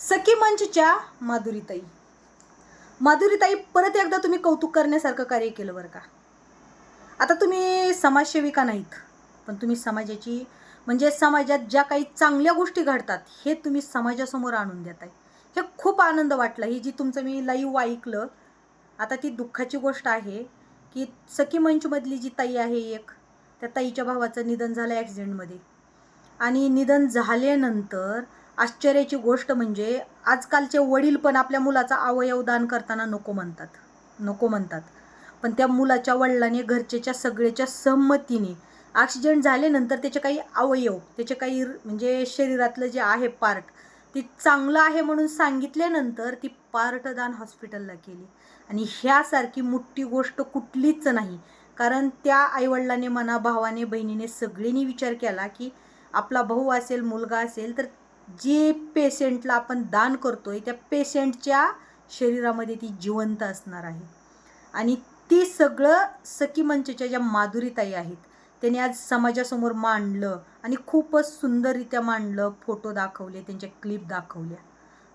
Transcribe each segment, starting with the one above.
सखी मंचच्या माधुरीताई. माधुरीताई परत एकदा तुम्ही कौतुक करण्यासारखं कार्य केलं बरं का? आता तुम्ही समाजसेविका नाहीत पण तुम्ही समाजाची म्हणजे समाजात ज्या काही चांगल्या गोष्टी घडतात हे तुम्ही समाजासमोर आणून देत आहे हे खूप आनंद वाटला. ही जी तुमचं मी लाईव्ह ऐकलं आता ती दुःखाची गोष्ट आहे की सखी मंचमधली जी ताई आहे एक त्या ताईच्या भावाचं निधन झालं ॲक्सिडेंटमध्ये आणि निधन झाल्यानंतर आश्चर्याची गोष्ट म्हणजे आजकालचे वडील पण आपल्या मुलाचा अवयव दान करताना नको म्हणतात. नको म्हणतात. पण त्या मुलाच्या वडिलाने घरचेच्या सगळ्याच्या संमतीने ॲक्सिडेंट झाल्यानंतर त्याचे काही अवयव त्याचे काही र- म्हणजे शरीरातलं जे आहे पार्ट ती चांगलं आहे म्हणून सांगितल्यानंतर ती पार्ट दान हॉस्पिटलला केली. आणि ह्यासारखी मोठी गोष्ट कुठलीच नाही. कारण त्या आईवडिलाने म्हणा भावाने बहिणीने सगळ्यांनी विचार केला की आपला भाऊ असेल मुलगा असेल तर जे पेशंटला आपण दान करतो आहे त्या पेशंटच्या शरीरामध्ये ती जिवंत असणार आहे. आणि ती सगळं सखी मंचच्या ज्या माधुरीताई आहेत त्यांनी आज समाजासमोर मांडलं आणि खूपच सुंदररित्या मांडलं फोटो दाखवले त्यांच्या क्लिप दाखवल्या.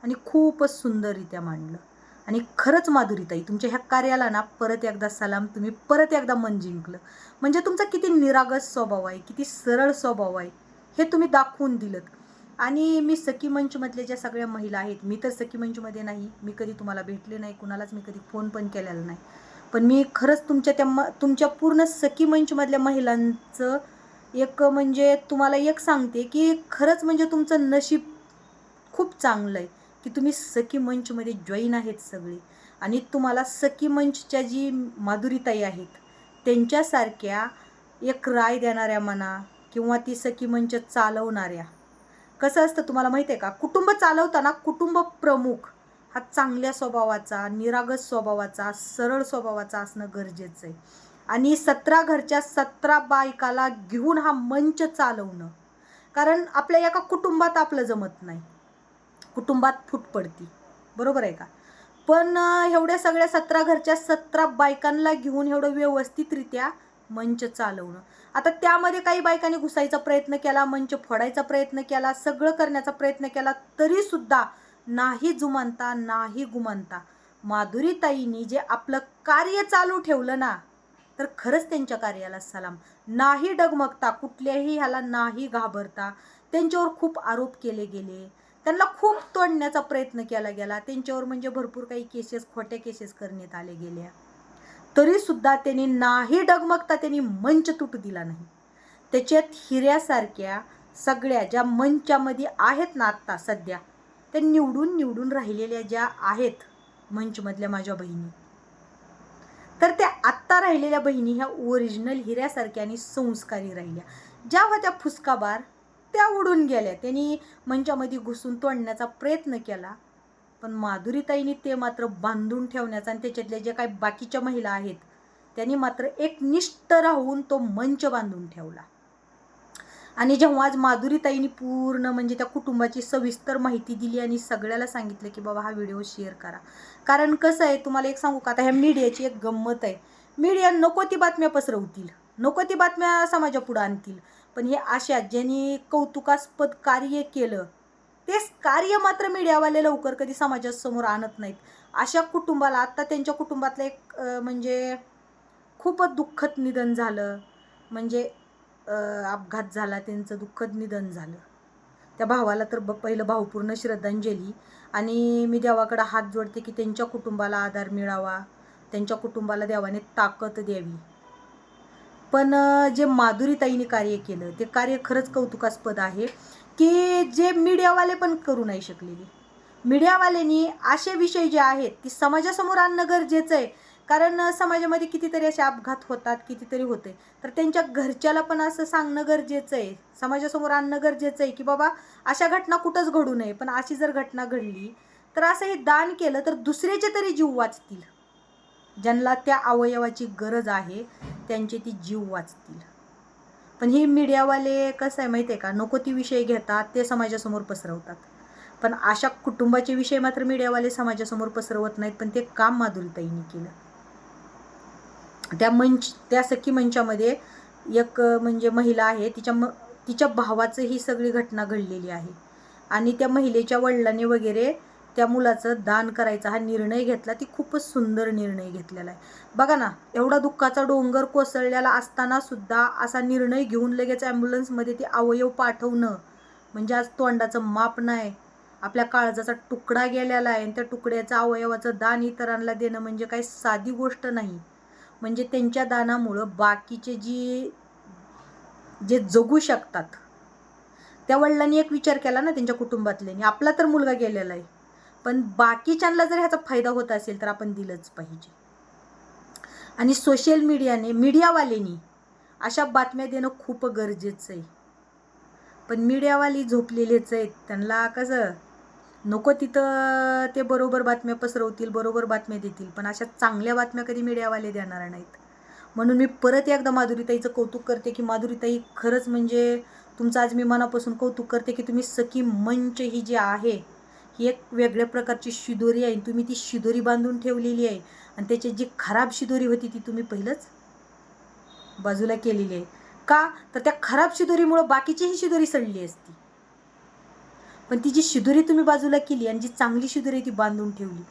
आणि खूपच सुंदररित्या मांडलं. आणि खरंच माधुरीताई तुमच्या ह्या कार्याला ना परत एकदा सलाम तुम्ही परत एकदा मन जिंकलं. म्हणजे तुमचा किती निरागस स्वभाव आहे किती सरळ स्वभाव आहे हे तुम्ही दाखवून दिलं आणि मी सखी मंचमधल्या ज्या सगळ्या महिला आहेत मी तर सखी मंचमध्ये नाही. मी कधी तुम्हाला भेटले नाही कुणालाच मी कधी फोन पण केलेला नाही. पण मी खरंच तुमच्या त्या म तुमच्या पूर्ण सखी मंचमधल्या महिलांचं एक म्हणजे तुम्हाला एक सांगते की खरंच म्हणजे तुमचं नशीब खूप चांगलं आहे की तुम्ही सखी मंचमध्ये जॉईन आहेत सगळे. आणि तुम्हाला सखी मंचच्या जी माधुरीताई आहेत त्यांच्यासारख्या एक राय देणाऱ्या म्हणा किंवा ती सखी मंच चालवणाऱ्या कसं असतं तुम्हाला माहिती आहे का? कुटुंब चालवताना कुटुंब प्रमुख हा चांगल्या स्वभावाचा निरागस स्वभावाचा सरळ स्वभावाचा असणं गरजेचं आहे. आणि सतरा घरच्या सतरा बायकाला घेऊन हा मंच चालवणं. कारण आपल्या एका कुटुंबात आपलं जमत नाही. कुटुंबात फूट पडती. बरोबर आहे का? पण एवढ्या सगळ्या सतरा घरच्या सतरा बायकांना घेऊन एवढं व्यवस्थितरित्या मंच चालवणं. आता त्यामध्ये काही बायकांनी घुसायचा प्रयत्न केला मंच फोडायचा प्रयत्न केला सगळं करण्याचा प्रयत्न केला तरीसुद्धा नाही जुमानता नाही गुमानता. माधुरीताईंनी जे आपलं कार्य चालू ठेवलं ना तर खरंच त्यांच्या कार्याला सलाम. नाही डगमगता कुठल्याही ह्याला नाही घाबरता. त्यांच्यावर खूप आरोप केले गेले. त्यांना खूप तोडण्याचा प्रयत्न केला गेला. त्यांच्यावर म्हणजे भरपूर काही केसेस खोट्या केसेस करण्यात आले गेल्या. तरी सुद्धा त्यांनी नाही डगमगता त्यांनी मंच तुटू दिला नाही. त्याच्यात हिऱ्यासारख्या सगळ्या ज्या मंचामध्ये आहेत ना आत्ता सध्या त्या निवडून निवडून राहिलेल्या ज्या आहेत मंचमधल्या माझ्या बहिणी. तर त्या आत्ता राहिलेल्या बहिणी ह्या ओरिजिनल हिऱ्यासारख्या आणि संस्कारी राहिल्या. ज्या होत्या फुसकाबार त्या उडून गेल्या. त्यांनी मंचामध्ये घुसून तोडण्याचा प्रयत्न केला. पण माधुरीताईंनी ते मात्र बांधून ठेवण्याचा आणि त्याच्यातल्या ज्या काही बाकीच्या महिला आहेत त्यांनी मात्र एक निष्ठ राहून तो मंच बांधून ठेवला. आणि जेव्हा आज माधुरीताईंनी पूर्ण म्हणजे त्या कुटुंबाची सविस्तर माहिती दिली आणि सगळ्याला सांगितलं की बाबा हा व्हिडिओ शेअर करा. कारण कसं आहे तुम्हाला एक सांगू का? आता ह्या मीडियाची एक गंमत आहे. मीडिया नको ती बातम्या पसरवतील नको ती बातम्या समाजापुढं आणतील. पण हे अशा ज्यांनी कौतुकास्पद कार्य केलं तेच कार्य मात्र मीडियावाले लवकर कधी समाजासमोर आणत नाहीत. अशा कुटुंबाला आत्ता त्यांच्या कुटुंबातलं एक म्हणजे खूपच दुःखद निधन झालं. म्हणजे अपघात झाला त्यांचं दुःखद निधन झालं. त्या भावाला तर ब पहिलं भावपूर्ण श्रद्धांजली आणि मी देवाकडं हात जोडते की त्यांच्या कुटुंबाला आधार मिळावा. त्यांच्या कुटुंबाला देवाने ताकद द्यावी. पण जे माधुरीताईने कार्य केलं ते कार्य खरंच कौतुकास्पद आहे. की जे मीडियावाले पण करू नाही शकलेले मीडियावाल्यांनी असे विषय जे आहेत ती समाजासमोर आणणं गरजेचं आहे. कारण समाजामध्ये कितीतरी असे अपघात होतात कितीतरी होते. तर त्यांच्या घरच्याला पण असं सांगणं गरजेचं आहे. समाजासमोर आणणं गरजेचं आहे की बाबा अशा घटना कुठंच घडू नये. पण अशी जर घटना घडली तर असं हे दान केलं तर दुसऱ्याचे तरी जीव वाचतील. ज्यांना त्या अवयवाची गरज आहे त्यांचे ती जीव वाचतील. पण हे मीडियावाले कसं आहे माहिती आहे का? नको ती विषय घेतात ते समाजासमोर पसरवतात. पण अशा कुटुंबाचे विषय मात्र मीडियावाले समाजासमोर पसरवत नाहीत पण ते काम माधुरीताईंनी केलं. त्या मंच त्या सखी मंचामध्ये एक म्हणजे महिला आहे तिच्या म तिच्या भावाचं ही सगळी घटना घडलेली आहे. आणि त्या महिलेच्या वडिलांनी वगैरे त्या मुलाचं दान करायचा हा निर्णय घेतला ती खूपच सुंदर निर्णय घेतलेला आहे. बघा ना एवढा दुःखाचा डोंगर कोसळलेला असताना सुद्धा असा निर्णय घेऊन लगेच ॲम्ब्युलन्समध्ये ती अवयव पाठवणं म्हणजे आज तोंडाचं माप नाही आपल्या काळजाचा तुकडा गेलेला आहे आणि त्या तुकड्याचं अवयवाचं दान इतरांना देणं म्हणजे काही साधी गोष्ट नाही. म्हणजे त्यांच्या दानामुळं बाकीचे जी जे जगू शकतात त्या वडिलांनी एक विचार केला ना त्यांच्या कुटुंबातल्यानी आपला तर मुलगा गेलेला आहे. पण बाकीच्यांना जर ह्याचा फायदा होत असेल तर आपण दिलंच पाहिजे. आणि सोशल मीडियाने मीडियावाल्यांनी अशा बातम्या देणं खूप गरजेचं आहे. पण मीडियावाली झोपलेलेच आहेत. त्यांना कसं नको तिथं ते बरोबर बातम्या पसरवतील बरोबर बातम्या देतील पण अशा चांगल्या बातम्या कधी मीडियावाले देणार नाहीत. म्हणून मी परत एकदा माधुरीताईचं कौतुक करते की माधुरीताई खरंच म्हणजे तुमचं आज मी मनापासून कौतुक करते की तुम्ही सखी मंच ही जी आहे ही एक वेगळ्या प्रकारची शिदोरी आहे. तुम्ही ती शिदोरी बांधून ठेवलेली आहे. आणि त्याची जी खराब शिदोरी होती ती तुम्ही पहिलंच बाजूला केलेली आहे. का? तर त्या खराब शिदोरीमुळं बाकीचीही शिदोरी सडली असती. पण ती जी शिदोरी तुम्ही बाजूला केली आणि जी चांगली शिदोरी ती बांधून ठेवली.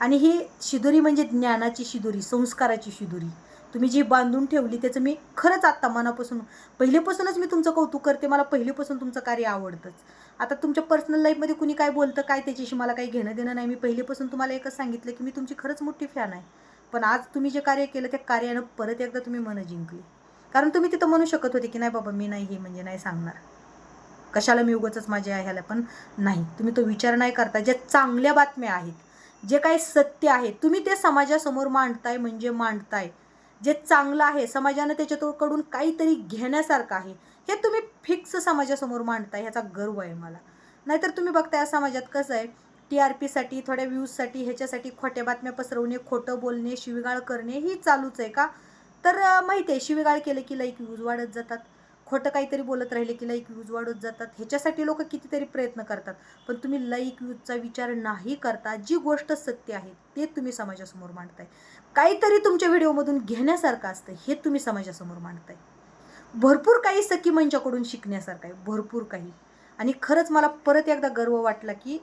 आणि ही शिदोरी म्हणजे ज्ञानाची शिदोरी संस्काराची शिदोरी. तुम्ही जी बांधून ठेवली त्याचं मी खरंच आत्ता मनापासून पहिलेपासूनच मी तुमचं कौतुक करते. मला पहिलेपासून तुमचं कार्य आवडतंच. आता तुमच्या पर्सनल लाईफमध्ये कुणी काय बोलतं काय त्याच्याशी मला काही घेणं देणं नाही. मी पहिलेपासून तुम्हाला एकच सांगितलं की मी तुमची खरंच मोठी फॅन आहे. पण आज तुम्ही जे कार्य केलं त्या कार्यानं परत एकदा तुम्ही मनं जिंकली. कारण तुम्ही तिथं म्हणू शकत होते की नाही बाबा मी नाही हे म्हणजे नाही सांगणार. कशाला मी उगतच माझ्या ह्याला? पण नाही. तुम्ही तो विचार नाही करता. ज्या चांगल्या बातम्या आहेत जे काही सत्य आहे तुम्ही ते समाजासमोर मांडताय म्हणजे मांडताय. जे चांगलं आहे समाजानं त्याच्याकडून काहीतरी घेण्यासारखं आहे हे तुम्ही फिक्स समाजासमोर मांडताय ह्याचा गर्व आहे मला. नाहीतर तुम्ही बघता या समाजात कसं आहे टी आर पीसाठी थोड्या व्ह्यूजसाठी ह्याच्यासाठी खोट्या बातम्या पसरवणे खोटं बोलणे शिवीगाळ करणे ही चालूच आहे का? तर माहिती आहे शिवीगाळ केलं की लाईक व्ह्यूज वाढत जातात. खोटं काहीतरी बोलत राहिले की लाईक व्ह्यूज वाढत जातात. ह्याच्यासाठी लोक कितीतरी प्रयत्न करतात. पण तुम्ही लाईक व्ह्यूजचा विचार नाही करता जी गोष्ट सत्य आहे ते तुम्ही समाजासमोर मांडताय. काहीतरी तुमच्या व्हिडिओमधून घेण्यासारखं असतं हे तुम्ही समाजासमोर मांडताय. भरपूर काही सखी मंचाकडून शिकण्यासारखं आहे भरपूर काही. आणि खरंच मला परत एकदा गर्व वाटला की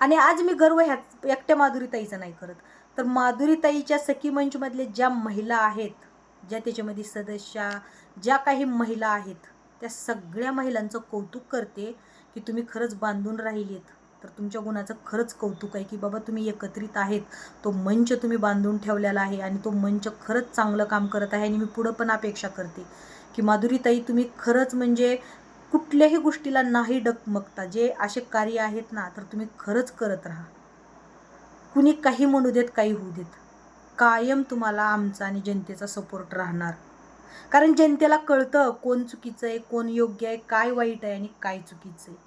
आणि आज मी गर्व ह्या एकट्या माधुरीताईचं नाही करत. तर माधुरीताईच्या सखी मंचमधले ज्या महिला आहेत ज्या त्याच्यामध्ये सदस्या ज्या काही महिला आहेत त्या सगळ्या महिलांचं कौतुक करते की तुम्ही खरंच बांधून राहिलीत. तर तुमच्या गुणाचं खरंच कौतुक आहे की बाबा तुम्ही एकत्रित आहेत. तो मंच तुम्ही बांधून ठेवलेला आहे आणि तो मंच खरंच चांगलं काम करत आहे आणि मी पुढं पण अपेक्षा करते की माधुरीताई तुम्ही खरंच म्हणजे कुठल्याही गोष्टीला नाही डगमगता. जे असे कार्य आहेत ना तर तुम्ही खरंच करत राहा. कुणी काही म्हणू देत काही होऊ देत. कायम तुम्हाला आमचा आणि जनतेचा सपोर्ट राहणार. कारण जनतेला कळतं कोण चुकीचं आहे कोण योग्य आहे काय वाईट आहे आणि काय चुकीचं आहे.